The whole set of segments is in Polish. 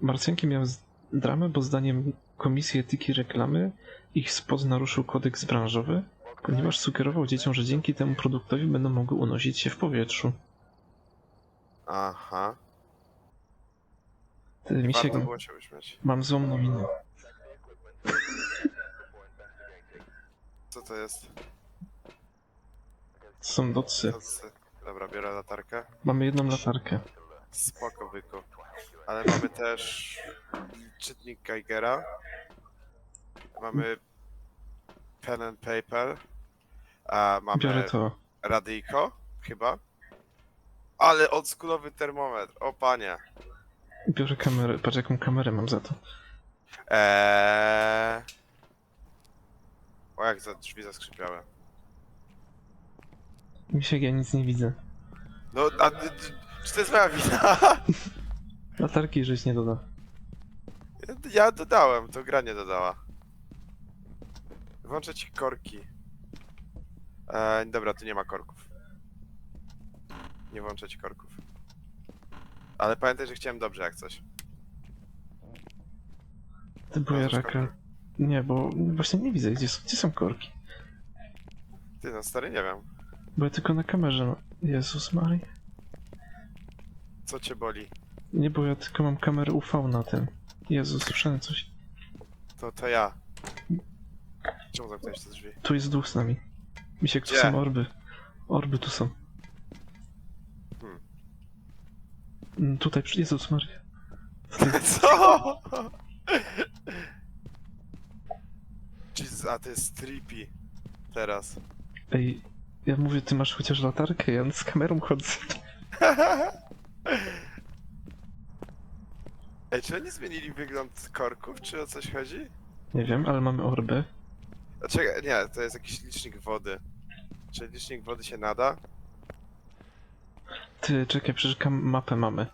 Marsjanki miały z- dramę, bo zdaniem Komisji Etyki Reklamy ich spot naruszył kodeks branżowy, ponieważ sugerował dzieciom, że dzięki temu produktowi będą mogły unosić się w powietrzu. Aha. Ty, Misiek, Warto było się uśmiać. mam złą nominę. Co to jest? Są docy. Z... Dobra, biorę latarkę. Mamy jedną latarkę. Spoko, wyku. Ale mamy też czytnik Geigera. Mamy pen and paper. A Biorę mamy to. radyjko, chyba. Ale oldschoolowy termometr, o panie. Biorę kamerę. Patrz jaką kamerę mam za to. Eee... O jak za drzwi zaskrzypiały. Misiek, ja nic nie widzę. No, a ty- ty- czy to jest moja wina? Latarki żeś nie doda. Ja dodałem, to gra nie dodała. Włączę ci korki. Eee, dobra, tu nie ma korków. Nie włączę ci korków. Ale pamiętaj, że chciałem dobrze jak coś. Ty Włączasz raka. Nie, bo właśnie nie widzę, gdzie są, gdzie są korki. Ty no stary, nie wiem. Bo ja tylko na kamerze. No. Jezus Maria. Co cię boli? Nie, bo ja tylko mam kamerę UV na tym. Jezus, słyszałem coś. To, to ja. Czemu zamknąłeś te drzwi? Tu jest duch z nami. Misiek, tu Gdzie? są orby. Orby tu są. Hmm. Mm, Tutaj, przy- Jezus Maria. Co? Jesus, a to jest trippy. Teraz. Ej, ja mówię, ty masz chociaż latarkę, ja z kamerą chodzę. Ej, czy oni zmienili wygląd korków, czy o coś chodzi? Nie wiem, ale mamy orbę. A Czekaj, nie, to jest jakiś licznik wody. Czy licznik wody się nada? Ty, czekaj, przecież kam- mapę mamy.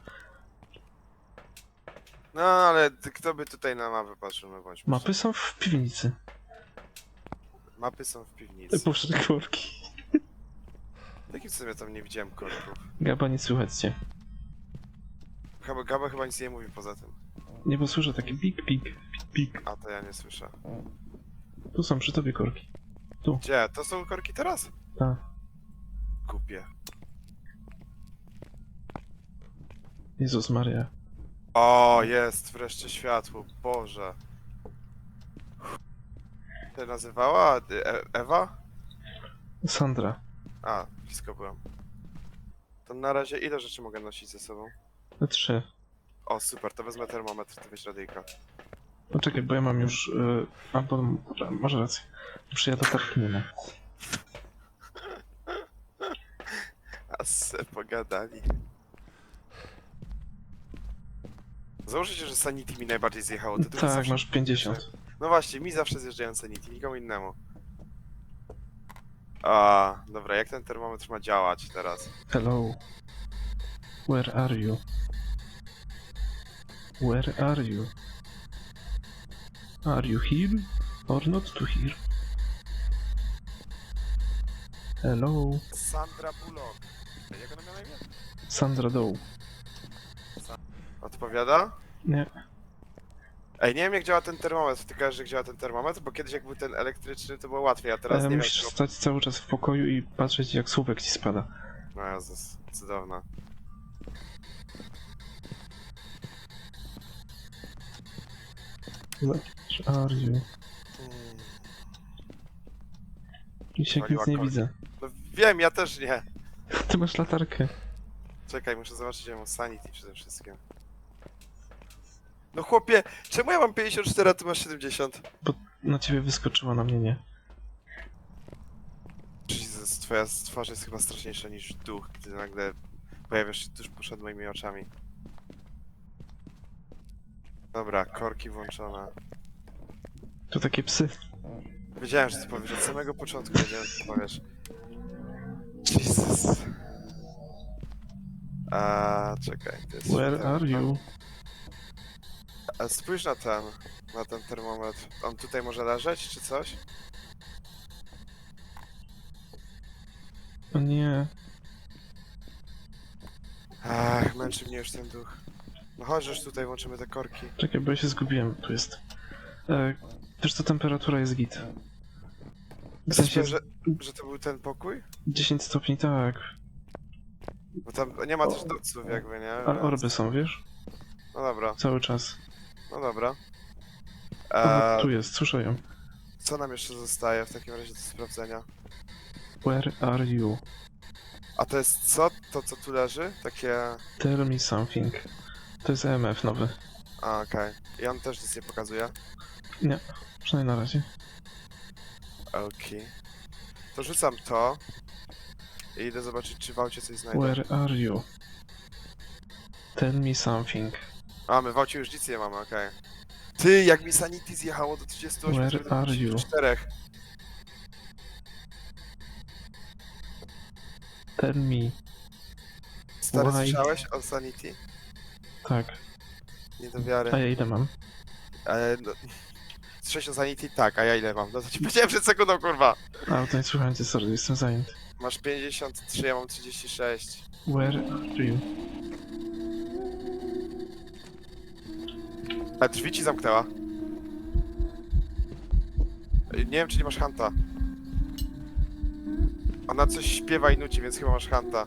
No, ale ty- kto by tutaj na mapę patrzył, no bądźmy Mapy są w piwnicy. Mapy są w piwnicy. Poszły korki. W jakim sumie tam nie widziałem korków? Gaba, nie słychać cię. Chyba, Gaba chyba nic nie mówi poza tym. Nie, bo słyszę takie pik, pik, pik, pik. A to ja nie słyszę. Tu są przy tobie korki. Gdzie? To są korki teraz? Ta. Kupię. Jezus Maria. O, jest, wreszcie światło, Boże. się nazywała? E Ewa? Sandra. A, blisko byłem. To na razie ile rzeczy mogę nosić ze sobą? Na trzy. O, super, to wezmę termometr, ty weź radyjka. Poczekaj, bo ja mam już... Yy... A, bo... dobra, Masz rację. Muszę ja nie mam. A se pogadali. Założycie, że Sanity mi najbardziej zjechało. Ty tu Tak, zawsze- masz 50. No właśnie, mi zawsze zjeżdżają Sanity, nikomu innemu. A, dobra, jak ten termometr ma działać teraz? Hello. Where are you? Where are you? Are you here or not to here? Hello. Sandra Bullock. Jak ona miała na imię? Sandra Doe. Odpowiada? Nie. Ej, nie wiem jak działa ten termometr, ty każesz, jak działa ten termometr, bo kiedyś jak był ten elektryczny to było łatwiej, a teraz Ale nie musisz wiem. stać cały czas w pokoju i patrzeć jak słupek ci spada. No Jezus, cudowna. You? Misiek Waliła nic nie widzę. No wiem, ja też nie. Ty masz latarkę. Czekaj, muszę zobaczyć, ja mam sanity przede wszystkim. No chłopie, czemu ja mam 54, a ty masz 70? Na ciebie wyskoczyła, na mnie nie. Jezus, twoja twarz jest chyba straszniejsza niż duch, gdy nagle pojawiasz się tuż przed moimi oczami. Dobra, korki włączone. To takie psy. Wiedziałem, że ty powiesz, od samego początku wiedziałem, że ty powiesz. Jesus. A czekaj, to jest... Where are you? A spójrz na ten, na ten termometr. On tutaj może leżeć, czy coś? O nie. Ach, męczy mnie już ten duch. No chodź, już tutaj włączymy te korki. Czekaj, bo ja się zgubiłem. Tu jest. E, też to temperatura jest git. W sensie pewien, że, że to był ten pokój? 10 stopni, tak. Bo tam nie ma też doców jakby, nie? A orby są, wiesz? No dobra, Cały czas. no dobra. O, Eee, tu jest, słyszę ją. co nam jeszcze zostaje w takim razie do sprawdzenia? Where are you? A to jest co? To co tu leży? Takie... Tell me something. To jest EMF nowy. A, okej. I on też nic nie pokazuje? Nie, przynajmniej na razie. Okej. To rzucam to. I idę zobaczyć, czy w aucie coś znajdę. Where are you? Tell me something. A, my w aucie już nic nie mamy, okej. Ty, jak mi Sanity zjechało do 38, Where are you? 4. Tell me. Stary, Why? słyszałeś o Sanity? Tak. Nie do wiary. A ja ile mam? Ale, no... Słyszałeś o Sanity? Tak, a ja ile mam? No to ci powiedziałem przed sekundą, kurwa! A, to nie słuchałem cię, sorry, jestem zajęty. Masz 53, ja mam 36. Where are you? A drzwi ci zamknęła. Nie wiem, czy nie masz Hanta. Ona coś śpiewa i nuci, więc chyba masz Hanta.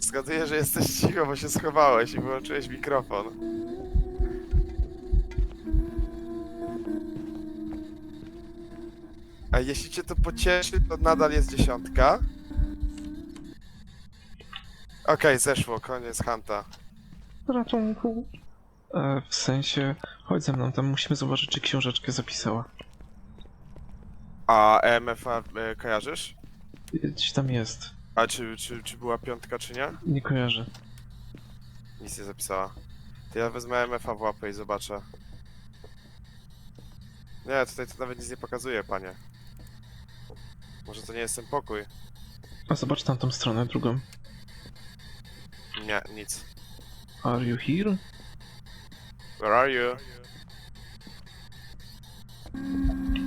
Zgaduję, że jesteś cicho, bo się schowałeś i wyłączyłeś mikrofon. A jeśli cię to pocieszy, to nadal jest dziesiątka. Okej, zeszło, koniec Hanta. Ratunku. E, w sensie, chodź ze mną, tam musimy zobaczyć, czy książeczkę zapisała. A EMF-a e, kojarzysz? Gdzieś tam jest. A czy, czy, czy była piątka, czy nie? Nie kojarzę. Nic nie zapisała. To ja wezmę EMF-a w łapę i zobaczę. Nie, tutaj to nawet nic nie pokazuje, panie. Może to nie jest ten pokój? A zobacz tamtą stronę, drugą. Nie, nic. Are you here? Where are you?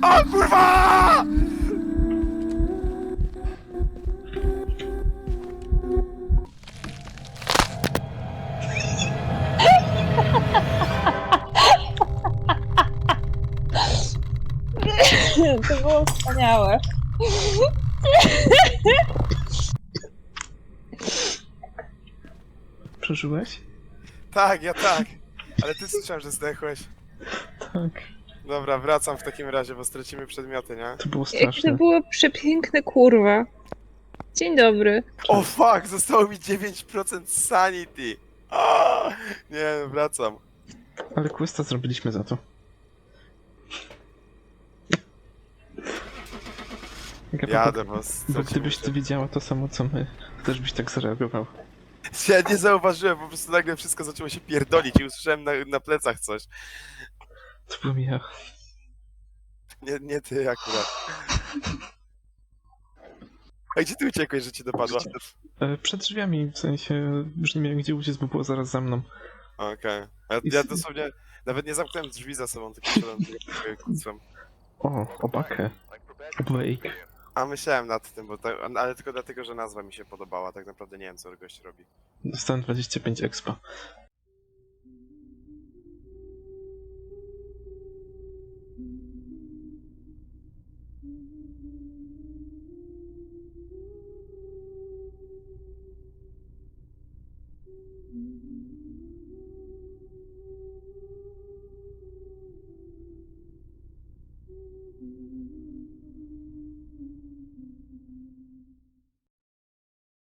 O kurwa! To było wspaniałe. Przeżyłeś? Tak, ja tak. Ale ty słyszałem, że zdechłeś. Tak. Dobra, wracam w takim razie, bo stracimy przedmioty, nie? To było Jakie straszne. to było przepiękne, kurwa. Dzień dobry. O fuck, zostało mi 9% sanity. O, nie, wracam. Ale questa zrobiliśmy za to. Jadę, bo Bo stracimy gdybyś się. ty wiedziała to samo co my, to też byś tak zareagował. Ja nie zauważyłem, po prostu nagle wszystko zaczęło się pierdolić i usłyszałem na, na plecach coś. To byłem ja. Nie, nie ty akurat. A gdzie ty uciekłeś, że ci dopadła? E, Przed drzwiami, w sensie już nie miałem gdzie uciec, bo było zaraz za mną. Okej. A Ja dosłownie nawet nie zamknąłem drzwi za sobą, tylko szedłem tylko kucłem. O, obakę. Blake. A myślałem nad tym, bo ta, ale tylko dlatego, że nazwa mi się podobała. Tak naprawdę nie wiem, co gość robi. Dostałem 25 expa.